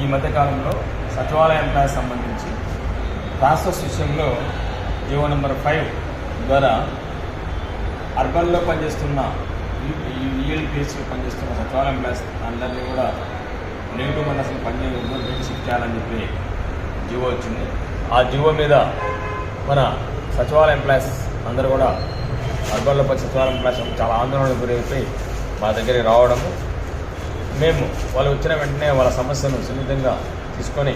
ఈ మధ్యకాలంలో సచివాలయం ఎంప్లాయీస్ సంబంధించి ట్రాన్స్ఫర్స్ విషయంలో జీవో నెంబర్ ఫైవ్ ద్వారా అర్బన్లో పనిచేస్తున్న ఈఎల్పిఎస్లో పనిచేస్తున్న సచివాలయం ఎంప్లాయీస్ అందరినీ కూడా నెగిటివ్ మన అసలు పనిచేయకూడదు బయట షిఫ్ట్ చేయాలని చెప్పి జీవో వచ్చింది. ఆ జీవో మీద మన సచివాలయ ఎంప్లాయీస్ అందరూ కూడా అర్బన్లో పని సచివాలయం ఎంప్లాయీస్ చాలా ఆందోళనకు గురైపోయి మా దగ్గరికి రావడము మేము వాళ్ళు వచ్చిన వెంటనే వాళ్ళ సమస్యను సున్నితంగా తీసుకొని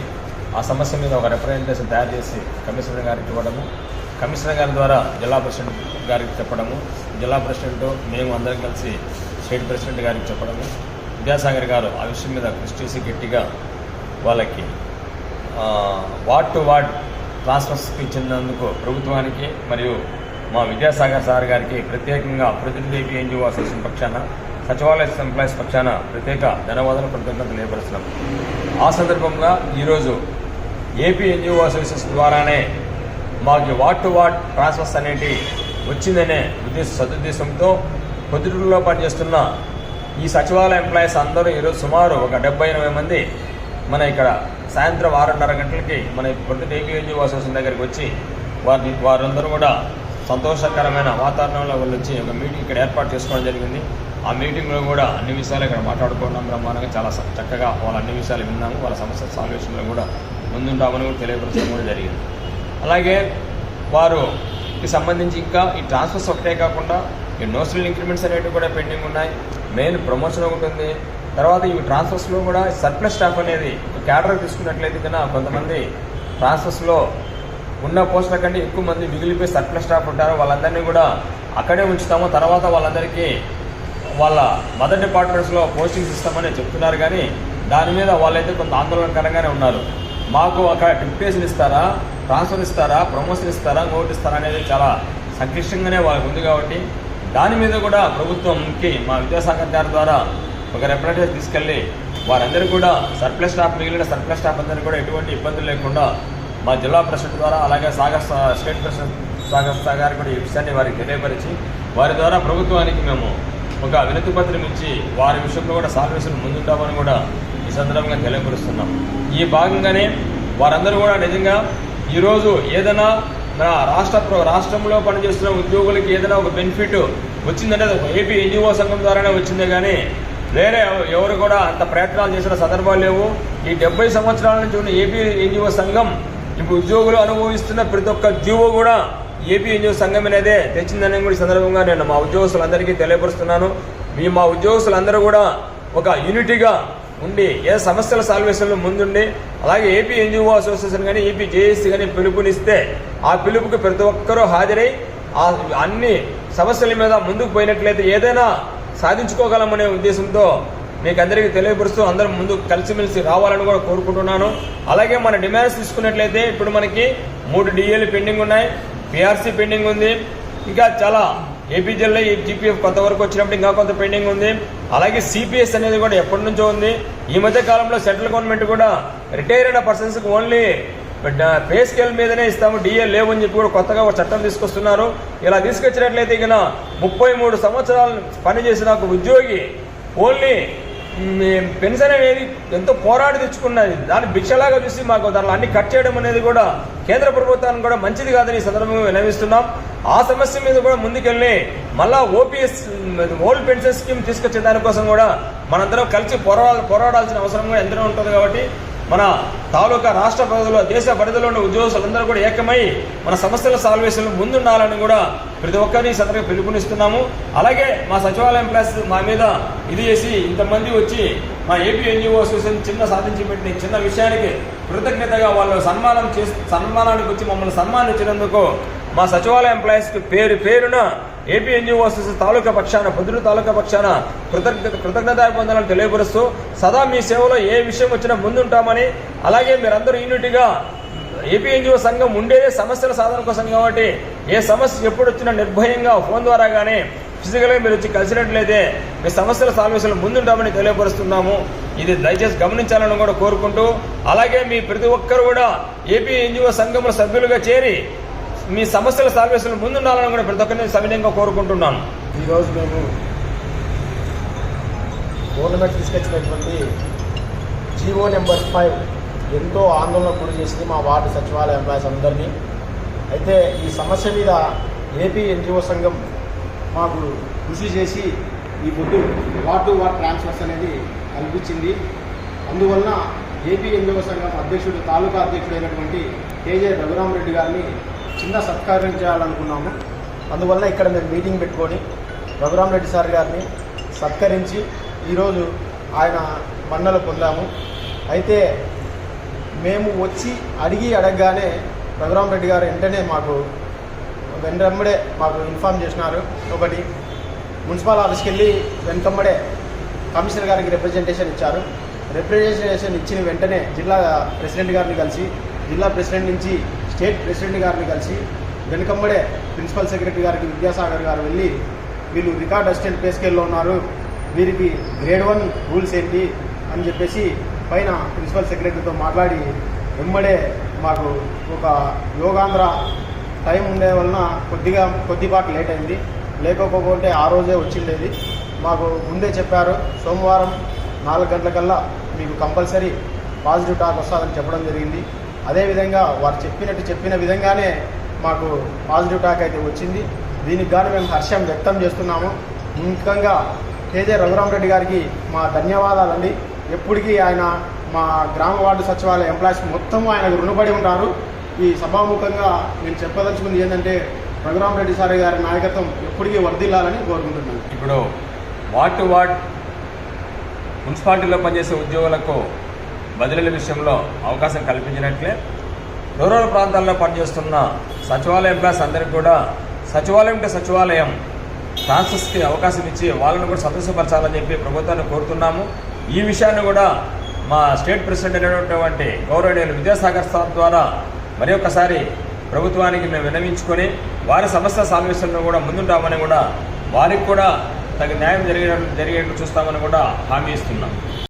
ఆ సమస్య మీద ఒక రిప్రజెంటేషన్ తయారు చేసి కమిషనర్ గారికి ఇవ్వడము కమిషనర్ గారి ద్వారా జిల్లా ప్రెసిడెంట్ గారికి చెప్పడము జిల్లా ప్రెసిడెంట్ మేము అందరం కలిసి స్టేట్ ప్రెసిడెంట్ గారికి చెప్పడము. విద్యాసాగర్ గారు ఆ విషయం మీద కృషి చేసి గట్టిగా వాళ్ళకి వార్డ్ టు వార్డ్ ట్రాన్స్ఫర్స్కి ఇచ్చినందుకు ప్రభుత్వానికి మరియు మా విద్యాసాగర్ సార్ గారికి ప్రత్యేకంగా ప్రతినిధి ఎన్జిఓ అసోసియేషన్ పక్షాన సచివాలయ ఎంప్లాయీస్ పక్షాన ప్రత్యేక ధన్యవాదాలు కృతజ్ఞతలు తెలియపరుస్తున్నాం. ఆ సందర్భంగా ఈరోజు ఏపీ ఎన్జిఓ అసోసియేషన్ ద్వారానే మాకు వార్డ్ టు వార్డ్ ట్రాన్స్ఫర్స్ అనేటి వచ్చిందనే ఉద్దేశ సదుద్దేశంతో పొద్దుటూరులో పనిచేస్తున్న ఈ సచివాలయ ఎంప్లాయీస్ అందరూ ఈరోజు సుమారు ఒక డెబ్బై ఎనభై మంది మన ఇక్కడ సాయంత్రం ఆరున్నర గంటలకి మన పొద్దుట ఏపీ ఎన్జిఓ అసోసియేషన్ దగ్గరికి వచ్చి వారిని వారందరూ కూడా సంతోషకరమైన వాతావరణంలో వాళ్ళు వచ్చి ఒక మీటింగ్ ఇక్కడ ఏర్పాటు చేసుకోవడం జరిగింది. ఆ మీటింగ్లో కూడా అన్ని విషయాలు ఇక్కడ మాట్లాడుకోవడం బ్రహ్మాండంగా చాలా చక్కగా వాళ్ళ అన్ని విషయాలు విన్నాము. వాళ్ళ సమస్య సాల్వేషన్లో కూడా ముందుంటామని కూడా తెలియపరచడం కూడా జరిగింది. అలాగే వారు సంబంధించి ఇంకా ఈ ట్రాన్స్ఫర్స్ ఒకటే కాకుండా ఈ నోషనల్ ఇంక్రిమెంట్స్ అనేవి కూడా పెండింగ్ ఉన్నాయి. మెయిన్ ప్రమోషన్ ఒకటి తర్వాత ఈ ట్రాన్స్ఫర్స్లో కూడా సర్ప్లస్ స్టాఫ్ అనేది క్యాడర్ తీసుకున్నట్లయితే కన్నా కొంతమంది ట్రాన్స్ఫర్స్లో ఉన్న పోస్టుల కంటే ఎక్కువ మంది మిగిలిపోయి సర్ప్లస్ స్టాఫ్ ఉంటారు. వాళ్ళందరినీ కూడా అక్కడే ఉంచుతాము. తర్వాత వాళ్ళందరికీ వాళ్ళ మదర్ డిపార్ట్మెంట్స్లో పోస్టింగ్స్ ఇస్తామని చెప్తున్నారు కానీ దాని మీద వాళ్ళైతే కొంత ఆందోళనకరంగానే ఉన్నారు. మాకు అక్కడ డిప్యూటేషన్ ఇస్తారా? ట్రాన్స్ఫర్ ఇస్తారా? ప్రమోషన్ ఇస్తారా? ఇంకోటి ఇస్తారా అనేది చాలా సంక్లిష్టంగానే వాళ్ళకు ఉంది కాబట్టి దాని మీద కూడా ప్రభుత్వంకి మా విద్యాశాఖ గారి ద్వారా ఒక రిప్రజెంటేషన్ తీసుకెళ్ళి వారందరూ కూడా సర్ప్లస్ స్టాఫ్ మిగిలిన సర్ప్లస్ స్టాఫ్ అందరూ కూడా ఎటువంటి ఇబ్బందులు లేకుండా మా జిల్లా ప్రెసిడెంట్ ద్వారా అలాగే సాగర్ స్టేట్ ప్రెసిడెంట్ సాగర్ సాగర్ కూడా ఈ విషయాన్ని వారికి తెలియపరిచి వారి ద్వారా ప్రభుత్వానికి మేము ఒక వినతి పత్రం ఇచ్చి వారి విషయంలో కూడా సాల్వేషన్ ముందుంటామని కూడా ఈ సందర్భంగా తెలియపరుస్తున్నాం. ఈ భాగంగానే వారందరూ కూడా నిజంగా ఈరోజు ఏదైనా నా రాష్ట్ర ప్ర- రాష్ట్రంలో పనిచేస్తున్న ఉద్యోగులకి ఏదైనా ఒక బెనిఫిట్ వచ్చిందంటే ఒక ఏపీ ఎన్జిఓ సంఘం ద్వారానే వచ్చిందే కానీ వేరే ఎవరు కూడా అంత ప్రయత్నాలు చేసిన సందర్భాలు లేవు. ఈ డెబ్బై సంవత్సరాల నుంచి ఉన్న ఏపీ ఎన్జిఓ సంఘం ఇప్పుడు ఉద్యోగులు అనుభవిస్తున్న ప్రతి ఒక్క జీవో కూడా ఏపీ ఎన్జిఓ సంఘం అనేదే తెచ్చిందని కూడా సందర్భంగా నేను మా ఉద్యోగస్తులందరికీ తెలియపరుస్తున్నాను. మీ మా ఉద్యోగస్తులందరూ కూడా ఒక యూనిటీగా ఉండి ఏ సమస్యల సాల్వేషన్లో ముందుండి అలాగే ఏపీ ఎన్జిఓ అసోసియేషన్ కానీ ఏపీ జేఏసీ కానీ పిలుపునిస్తే ఆ పిలుపుకి ప్రతి ఒక్కరూ హాజరై ఆ అన్ని సమస్యల మీద ముందుకు పోయినట్లయితే ఏదైనా సాధించుకోగలమనే ఉద్దేశంతో మీకు అందరికీ తెలియపరుస్తూ అందరం ముందు కలిసిమెలిసి రావాలని కూడా కోరుకుంటున్నాను. అలాగే మన డిమాండ్స్ తీసుకున్నట్లయితే ఇప్పుడు మనకి మూడు డిఏలు పెండింగ్ ఉన్నాయి. బీఆర్సీ పెండింగ్ ఉంది. ఇంకా చాలా ఏపీజెల్లో ఈ జీపీఎఫ్ కొంతవరకు వచ్చినప్పుడు ఇంకా కొంత పెండింగ్ ఉంది. అలాగే సిపిఎస్ అనేది కూడా ఎప్పటి నుంచో ఉంది. ఈ మధ్య కాలంలో సెంట్రల్ గవర్నమెంట్ కూడా రిటైర్ అయిన పర్సన్స్కి ఓన్లీ పే స్కేల్ మీదనే ఇస్తాము డిఏ లేవు అని చెప్పి కూడా కొత్తగా ఒక చట్టం తీసుకొస్తున్నారు. ఇలా తీసుకొచ్చినట్లయితే ఇక ముప్పై మూడు సంవత్సరాలు పనిచేసిన ఒక ఉద్యోగి ఓన్లీ పెన్షన్ అనేది ఎంతో పోరాడి తెచ్చుకున్నది. దాన్ని భిక్షలాగా చూసి మాకు దానిలో అన్ని కట్ చేయడం అనేది కూడా కేంద్ర ప్రభుత్వానికి కూడా మంచిది కాదని సందర్భంగా వినవిస్తున్నాం ఆ సమస్య మీద కూడా ముందుకెళ్ళి మళ్ళా ఓపీఎస్ ఓల్డ్ పెన్షన్ స్కీమ్ తీసుకొచ్చే దానికోసం కూడా మనందరం కలిసి పోరా పోరాడాల్సిన అవసరం కూడా ఎంతనే ఉంటుంది కాబట్టి మన తాలూకా రాష్ట్ర పరిధిలో దేశ పరిధిలో ఉన్న ఉద్యోగస్తులందరూ కూడా ఏకమై మన సమస్యల సాల్వేషన్ ముందుండాలని కూడా ప్రతి ఒక్కరిని ఈ సందర్భంగా పిలుపునిస్తున్నాము. అలాగే మా సచివాలయం ప్లస్ మా మీద ఇది చేసి ఇంతమంది వచ్చి మా ఏపీ ఎన్జిఓ అసోసియేషన్ చిన్న సాధించి పెట్టిన చిన్న విషయానికి కృతజ్ఞతగా వాళ్ళు సన్మానం చేసి సన్మానానికి వచ్చి మమ్మల్ని సన్మానించినందుకు మా సచివాలయ ఎంప్లాయీస్కి పేరు పేరున ఏపీ ఎన్జిఓ తాలూకా పక్షాన పొద్దుడు తాలూకా పక్షాన కృతజ్ఞత కృతజ్ఞతాభివందనాలు తెలియపరుస్తూ సదా మీ సేవలో ఏ విషయం వచ్చినా ముందుంటామని అలాగే మీరందరూ యూనిటీగా ఏపీ ఎన్జిఓ సంఘం ఉండేదే సమస్యల సాధన కోసం కాబట్టి ఏ సమస్య ఎప్పుడు వచ్చినా నిర్భయంగా ఫోన్ ద్వారా కానీ ఫిజికల్గా మీరు వచ్చి కలిసినట్లయితే మీ సమస్యల సాల్వేషన్ ముందుంటామని తెలియపరుస్తున్నాము. ఇది దయచేసి గమనించాలని కూడా కోరుకుంటూ అలాగే మీ ప్రతి ఒక్కరు కూడా ఏపీ ఎన్జిఓ సంఘంలో సభ్యులుగా చేరి మీ సమస్యల సాల్వేషన్ ముందుండాలని కూడా ప్రతి ఒక్కరిని సవినయంగా కోరుకుంటున్నాను. ఈరోజు మేము గవర్నమెంట్ తీసుకొచ్చినటువంటి జీవో నెంబర్ ఫైవ్ ఎంతో ఆందోళన గురి చేసింది మా వార్డు సచివాలయ ఎంప్లాయీస్ అందరినీ. అయితే ఈ సమస్య మీద ఏపీ ఎన్జిఓ సంఘం మాకు కృషి చేసి ఈ పొద్దు వార్డ్ టు వార్డ్ ట్రాన్స్ఫర్స్ అనేది కల్పించింది. అందువలన ఏపీ ఎన్జిఓ సంఘం అధ్యక్షుడు తాలూకా అధ్యక్షుడైనటువంటి కేజే రఘురామరెడ్డి గారిని చిన్న సత్కారం చేయాలనుకున్నాము. అందువల్ల ఇక్కడ మేము మీటింగ్ పెట్టుకొని రఘురామరెడ్డి సార్ గారిని సత్కరించి ఈరోజు ఆయన మన్నలు పొందాము. అయితే మేము వచ్చి అడిగి అడగగానే రఘురామరెడ్డి గారు వెంటనే మాకు వెంటమ్మడే మాకు ఇన్ఫామ్ చేసినారు. ఒకటి మున్సిపల్ ఆఫీస్కి వెళ్ళి వెనకమ్మడే కమిషనర్ గారికి రిప్రజెంటేషన్ ఇచ్చారు. రిప్రజెంటేషన్ ఇచ్చిన వెంటనే జిల్లా ప్రెసిడెంట్ గారిని కలిసి జిల్లా ప్రెసిడెంట్ నుంచి స్టేట్ ప్రెసిడెంట్ గారిని కలిసి వెనకమ్మడే ప్రిన్సిపల్ సెక్రటరీ గారికి విద్యాసాగర్ గారు వెళ్ళి వీళ్ళు రికార్డ్ అసిస్టెంట్ పే స్కేల్లో ఉన్నారు. వీరికి గ్రేడ్ వన్ రూల్స్ ఏంటి అని చెప్పేసి పైన ప్రిన్సిపల్ సెక్రటరీతో మాట్లాడి వెంబడే మాకు ఒక యోగాంధ్ర టైం ఉండే వలన కొద్దిగా కొద్దిపాటు లేట్ అయింది. లేకపోతే ఆ రోజే వచ్చిండేది. మాకు ముందే చెప్పారు సోమవారం నాలుగు గంటలకల్లా మీకు కంపల్సరీ పాజిటివ్ టాక్ వస్తుందని చెప్పడం జరిగింది. అదేవిధంగా వారు చెప్పినట్టు చెప్పిన విధంగానే మాకు పాజిటివ్ టాక్ అయితే వచ్చింది. దీనికి గాను మేము హర్షం వ్యక్తం చేస్తున్నాము. ముఖ్యంగా కేజే రఘురామరెడ్డి గారికి మా ధన్యవాదాలండి. ఎప్పటికీ ఆయన మా గ్రామ వార్డు సచివాలయ ఎంప్లాయీస్ మొత్తం ఆయనకు రుణపడి ఉంటారు. ఈ సభాముఖంగా నేను చెప్పదలుచుకుంది ఏంటంటే రఘురామరెడ్డి సార్ గారి నాయకత్వం ఎప్పటికీ వర్ధిల్లాలని కోరుకుంటున్నాను. ఇప్పుడు వార్డ్ టు వార్డ్ మున్సిపాలిటీలో పనిచేసే ఉద్యోగులకు బదిలీల విషయంలో అవకాశం కల్పించినట్లే. రూరల్ ప్రాంతాల్లో పనిచేస్తున్న సచివాలయ ఎంప్లాయీస్ అందరికీ కూడా సచివాలయం టు సచివాలయం. ట్రాన్స్ఫర్స్కి అవకాశం ఇచ్చి వాళ్ళని కూడా సంతోషపరచాలని చెప్పి ప్రభుత్వాన్ని కోరుతున్నాము. ఈ విషయాన్ని కూడా మా స్టేట్ ప్రెసిడెంట్ అయినటువంటి గౌరవనీయులు విద్యాసాగర్ సార్ ద్వారా మరి ఒకసారి ప్రభుత్వానికి మేము విన్నవించుకొని వారి సమస్య సాల్వేషన్లో కూడా ముందుంటామని కూడా వారికి కూడా తగిన న్యాయం జరిగే జరిగేట్లు చూస్తామని కూడా హామీ ఇస్తున్నాం.